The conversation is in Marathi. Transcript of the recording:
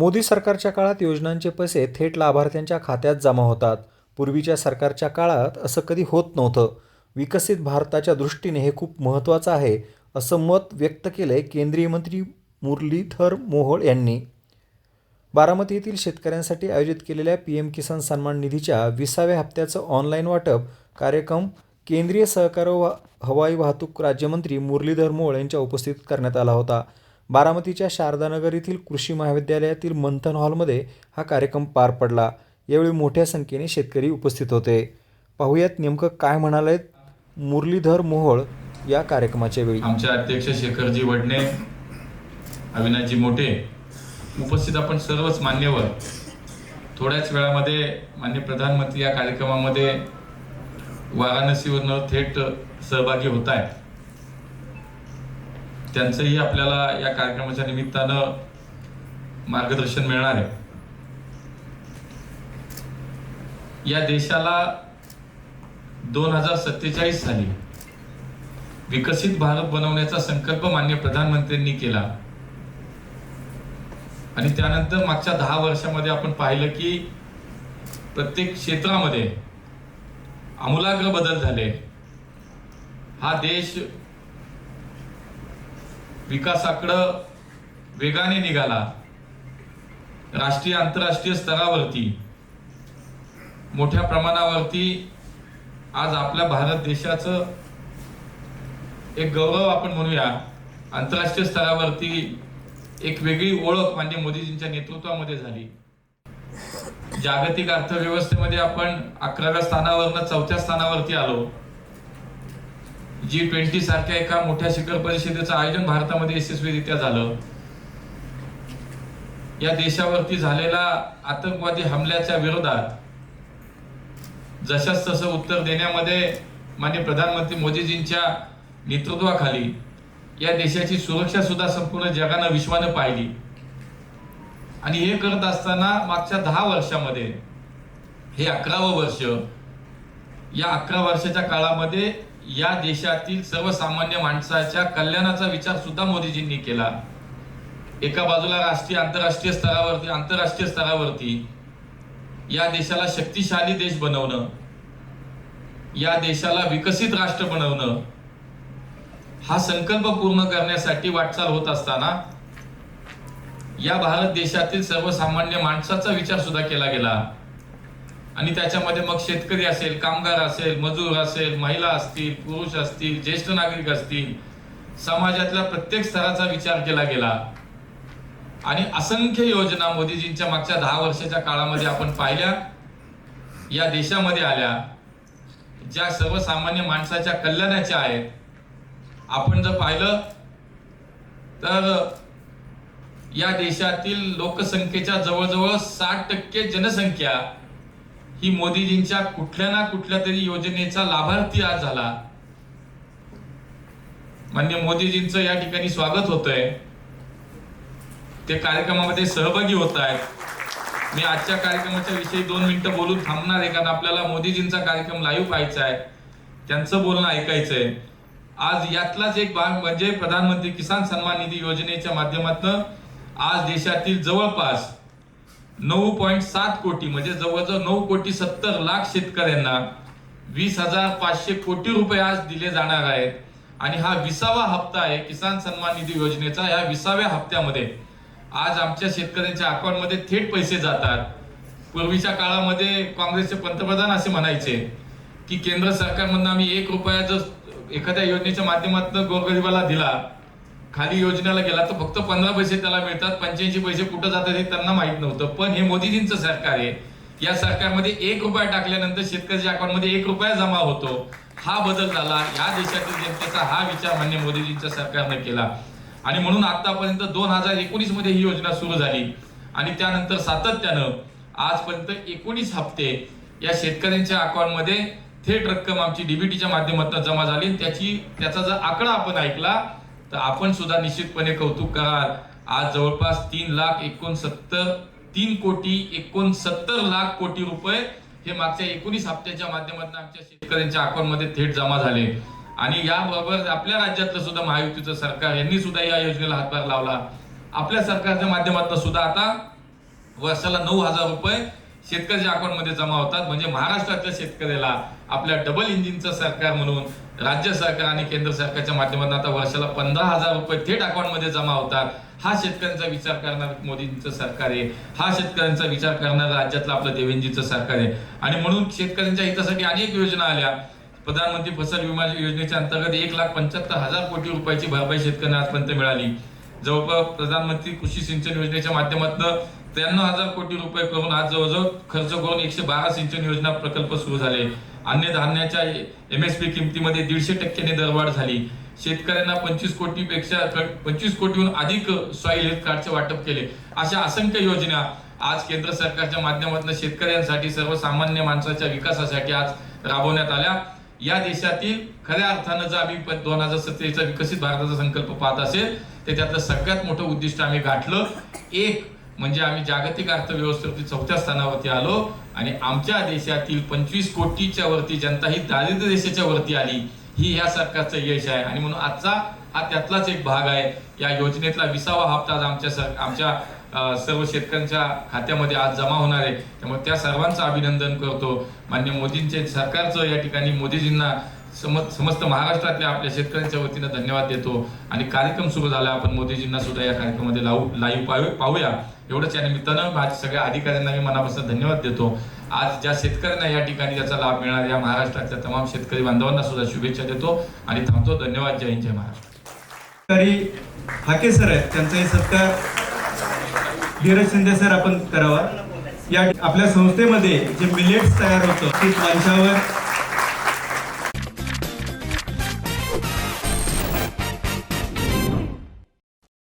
मोदी सरकारच्या काळात योजनांचे पैसे थेट लाभार्थ्यांच्या खात्यात जमा होतात. पूर्वीच्या सरकारच्या काळात असं कधी होत नव्हतं. विकसित भारताच्या दृष्टीने हे खूप महत्त्वाचं आहे असं मत व्यक्त केलं आहे केंद्रीय मंत्री मुरलीधर मोहोळ यांनी. बारामती येथील शेतकऱ्यांसाठी आयोजित केलेल्या पी एम किसान सन्मान निधीच्या विसाव्या हप्त्याचं ऑनलाईन वाटप कार्यक्रम केंद्रीय सहकार व हवाई वाहतूक राज्यमंत्री मुरलीधर मोहोळ यांच्या उपस्थितीत करण्यात आला होता. बारामतीच्या शारदानगर येथील कृषी महाविद्यालयातील मंथन हॉलमध्ये हा कार्यक्रम पार पडला. यावेळी मोठ्या संख्येने शेतकरी उपस्थित होते. पाहुयात नेमकं काय म्हणालेत मुरलीधर मोहोळ या कार्यक्रमाच्या वेळी. आमच्या अध्यक्ष शेखरजी वडणे अविनाशजी मोठे उपस्थित आपण सर्वच मान्यवर. थोड्याच वेळामध्ये मान्य प्रधानमंत्री या कार्यक्रमामध्ये वाराणसीवरनं थेट सहभागी होत आहेत. त्यांचंही आपल्याला या कार्यक्रमाच्या निमित्तानं मार्गदर्शन मिळणार आहे. या देशाला दोन हजार सत्तेचाळीस साली विकसित भारत बनवण्याचा संकल्प मान्य प्रधानमंत्र्यांनी केला. आणि त्यानंतर मागच्या दहा वर्षामध्ये आपण पाहिलं की प्रत्येक क्षेत्रामध्ये आमूलाग्र बदल झाले. हा देश विकासाकडं वेगाने निघाला. राष्ट्रीय आंतरराष्ट्रीय स्तरावरती मोठ्या प्रमाणावरती आज आपल्या भारत देशाचं एक गौरव आपण म्हणूया. आंतरराष्ट्रीय स्तरावरती एक वेगळी ओळख मान्य मोदीजींच्या नेतृत्वामध्ये झाली. जागतिक अर्थव्यवस्थेमध्ये आपण अकराव्या स्थानावरनं चौथ्या स्थानावरती आलो. जी ट्वेंटी सारख्या एका मोठ्या शिखर परिषदेचं आयोजन भारतामध्ये यशस्वीरित्या झालं. या देशावरती झालेला आतंकवादी हमल्याच्या विरोधात जशाच तसं उत्तर देण्यामध्ये माननीय प्रधानमंत्री मोदीजींच्या नेतृत्वाखाली या देशाची सुरक्षा सुद्धा संपूर्ण जगानं विश्वानं पाहिली. आणि हे करत असताना मागच्या दहा वर्षामध्ये हे अकरावं वर्ष या अकरा वर्षाच्या काळामध्ये या देशातील सर्वसामान्य माणसाच्या कल्याणाचा विचार सुद्धा मोदीजींनी केला. एका बाजूला राष्ट्रीय आंतरराष्ट्रीय स्तरावरती आंतरराष्ट्रीय स्तरावरती या देशाला शक्तिशाली देश बनवणं या देशाला विकसित राष्ट्र बनवणं हा संकल्प पूर्ण करण्यासाठी वाटचाल होत असताना या भारत देशातील सर्वसामान्य माणसाचा विचार सुद्धा केला गेला. आणि त्याच्यामध्ये मग शेतकरी असेल कामगार असेल मजूर असेल महिला असतील पुरुष असतील ज्येष्ठ नागरिक असतील समाजातल्या प्रत्येक स्तराचा विचार केला गेला. आणि असंख्य योजना मोदीजींच्या मागच्या दहा वर्षाच्या काळामध्ये आपण पाहिल्या या देशामध्ये आल्या ज्या सर्वसामान्य माणसाच्या कल्याणाच्या आहेत. आपण जर पाहिलं तर या देशातील लोकसंख्येच्या जवळजवळ साठ टक्के जनसंख्या ही मोदीजींच्या कुठल्या ना कुठल्या तरी योजनेचा लाभार्थी आज झाला मान्य मोदीजींचं या ठिकाणी स्वागत होतंय. ते कार्यक्रमामध्ये सहभागी होत आहेत मी आजच्या कार्यक्रमाच्या विषयी दोन मिनिटं बोलून थांबणार आहे कारण आपल्याला मोदीजींचा कार्यक्रम लाईव्ह पाहायचा आहे. त्यांचं बोलणं ऐकायचंय आज यातलाच एक भाग म्हणजे प्रधानमंत्री किसान सन्मान निधी योजनेच्या माध्यमातून आज देशातील जवळपास नऊ पॉईंट सात कोटी म्हणजे जवळजवळ नऊ कोटी सत्तर लाख शेतकऱ्यांना वीस हजार पाचशे कोटी रुपये आज दिले जाणार आहेत. आणि हा विसावा हप्ता आहे किसान सन्मान निधी योजनेचा. या विसाव्या हप्त्यामध्ये आज आमच्या शेतकऱ्यांच्या अकाउंटमध्ये थेट पैसे जातात. पूर्वीच्या काळामध्ये काँग्रेसचे पंतप्रधान असे म्हणायचे की केंद्र सरकारमधनं आम्ही एक रुपया जर एखाद्या योजनेच्या माध्यमातून गोरगरिबाला दिला खाली योजनेला गेला तर फक्त पंधरा पैसे त्याला मिळतात. पंच्याऐंशी पैसे कुठं जातात हे त्यांना माहीत नव्हतं. पण हे मोदीजींचं सरकार आहे. या सरकारमध्ये एक रुपया टाकल्यानंतर शेतकऱ्याच्या अकाउंटमध्ये एक रुपया जमा होतो. हा बदल झाला. या देशातील जनतेचा हा विचार मान्य मोदीजींच्या सरकारने केला. आणि म्हणून आतापर्यंत दोन हजार एकोणीसमध्ये ही योजना सुरू झाली. आणि त्यानंतर सातत्यानं आजपर्यंत एकोणीस हप्ते या शेतकऱ्यांच्या अकाउंटमध्ये थेट रक्कम आमची डीबीटीच्या माध्यमातून जमा झाली. त्याची त्याचा जर आकडा आपण ऐकला तर आपण सुद्धा निश्चितपणे कौतुक कराल. आज जवळपास तीन लाख एकोणसत्तर तीन कोटी एकोणसत्तर लाख कोटी रुपये हे मागच्या एकोणीस हप्त्याच्या माध्यमातून आमच्या शेतकऱ्यांच्या अकाउंटमध्ये थेट जमा झाले. आणि याबरोबर आपल्या राज्यातलं सुद्धा महायुतीचं सरकार यांनी सुद्धा या योजनेला हातभार लावला. आपल्या सरकारच्या माध्यमातून सुद्धा आता वर्षाला नऊ हजार रुपये शेतकऱ्याच्या अकाउंटमध्ये जमा होतात. म्हणजे महाराष्ट्रातल्या शेतकऱ्याला आपल्या डबल इंजिनचं सरकार म्हणून राज्य सरकार आणि केंद्र सरकारच्या माध्यमातून आता वर्षाला पंधरा हजार रुपये थेट अकाउंटमध्ये जमा होतात. हा शेतकऱ्यांचा विचार करणार मोदींचं सरकार आहे. हा शेतकऱ्यांचा विचार करणार राज्यातलं आपलं देवेंजीचं सरकार आहे. आणि म्हणून शेतकऱ्यांच्या हितासाठी अनेक योजना आल्या. प्रधानमंत्री फसल विमा योजनेच्या अंतर्गत एक लाख पंच्याहत्तर हजार कोटी रुपयाची भरपाई शेतकऱ्यांना आजपर्यंत मिळाली. जवळपास प्रधानमंत्री कृषी सिंचन योजनेच्या माध्यमातून त्र्याण्णव हजार कोटी रुपये करून आज जवळजवळ खर्च करून एकशे बारा सिंचन योजना प्रकल्प सुरू झाले. अन्नधान्याच्या एम एस पी किमतीमध्ये दीडशे टक्क्याने दरवाढ झाली. शेतकऱ्यांना पंचवीस कोटीपेक्षा पंचवीस कोटीहून अधिक सॉईल हेल्थ कार्डचे वाटप केले. अशा असंख्य योजना आज केंद्र सरकारच्या माध्यमातून शेतकऱ्यांसाठी सर्वसामान्य माणसाच्या विकासासाठी आज राबवण्यात आल्या. या देशातील खऱ्या अर्थानं जर आम्ही दोन हजार सत्तेचा विकसित भारताचा संकल्प पाहत असेल तर त्यातलं सगळ्यात मोठं उद्दिष्ट आम्ही गाठलं. एक म्हणजे आम्ही जागतिक अर्थव्यवस्थेवरती चौथ्या स्थानावरती आलो आणि आमच्या देशातील पंचवीस कोटीच्या वरती जनता ही दारिद्र्य देशाच्या वरती आली. ही ह्या सरकारचं यश आहे. आणि म्हणून आजचा हा त्यातलाच एक भाग आहे. या योजनेतला विसावा हप्ता आज आमच्या सर आमच्या सर्व शेतकऱ्यांच्या खात्यामध्ये आज जमा होणार आहे. त्यामुळे त्या सर्वांचं अभिनंदन करतो. मान्य मोदींचे सरकारचं या ठिकाणी मोदीजींना सम समस्त महाराष्ट्रातल्या आपल्या शेतकऱ्यांच्या वतीनं धन्यवाद देतो. आणि कार्यक्रम सुरू झाला. आपण मोदीजींना सुद्धा या कार्यक्रमामध्ये लावू लाईव्ह पाहू पाहूया. एवढंच या निमित्तानं माझ्या सगळ्या अधिकाऱ्यांना मी मनापासून धन्यवाद देतो. आज ज्या शेतकऱ्यांना या ठिकाणी त्याचा लाभ मिळणार या महाराष्ट्रातल्या तमाम शेतकरी बांधवांना सुद्धा शुभेच्छा देतो आणि थांबतो. धन्यवाद. जय हिंद जय महाराष्ट्र. हाके सर आहेत. त्यांचाही सत्कार धीरज शिंदे सर आपण करावा. या आपल्या संस्थेमध्ये जे मिलेट्स तयार होतं ते माणसावर